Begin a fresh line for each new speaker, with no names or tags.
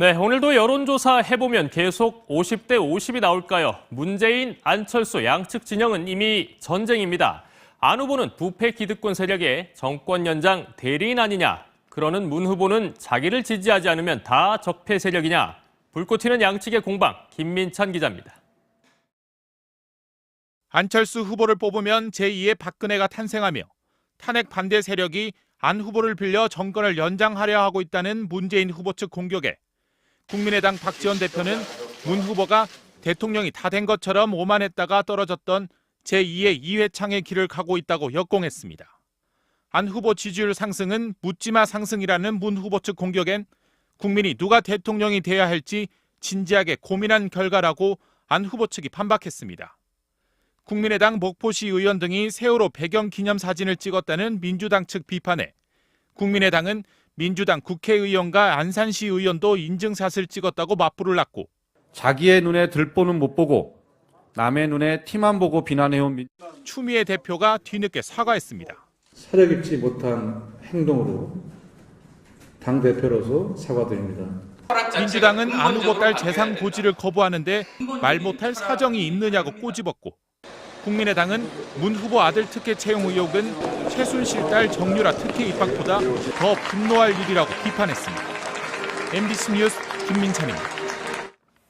네, 오늘도 여론조사 해보면 계속 50대 50이 나올까요? 문재인, 안철수 양측 진영은 이미 전쟁입니다. 안 후보는 부패 기득권 세력의 정권 연장 대리인 아니냐? 그러는 문 후보는 자기를 지지하지 않으면 다 적폐 세력이냐? 불꽃 튀는 양측의 공방, 김민찬 기자입니다.
안철수 후보를 뽑으면 제2의 박근혜가 탄생하며 탄핵 반대 세력이 안 후보를 빌려 정권을 연장하려 하고 있다는 문재인 후보 측 공격에 국민의당 박지원 대표는 문 후보가 대통령이 다 된 것처럼 오만했다가 떨어졌던 제2의 이회창의 길을 가고 있다고 역공했습니다. 안 후보 지지율 상승은 묻지마 상승이라는 문 후보 측 공격엔 국민이 누가 대통령이 돼야 할지 진지하게 고민한 결과라고 안 후보 측이 반박했습니다. 국민의당 목포시 의원 등이 세월호 배경 기념 사진을 찍었다는 민주당 측 비판에 국민의당은 민주당 국회의원과 안산시 의원도 인증샷을 찍었다고 맞불을 놨고
자기의 눈에 들보는 못 보고 남의 눈에 티만 보고 비난해온 민...
추미애 대표가 뒤늦게 사과했습니다.
사력 있지 못한 행동으로 당 대표로서 사과드립니다.
민주당은 안 후보 딸 재산 고지를 거부하는데 말 못할 사정이 있느냐고 꼬집었고 국민의당은 문 후보 아들 특혜 채용 의혹은 최순실 딸 정유라 특혜 입학보다 더 분노할 일이라고 비판했습니다. MBC 뉴스 김민찬입니다.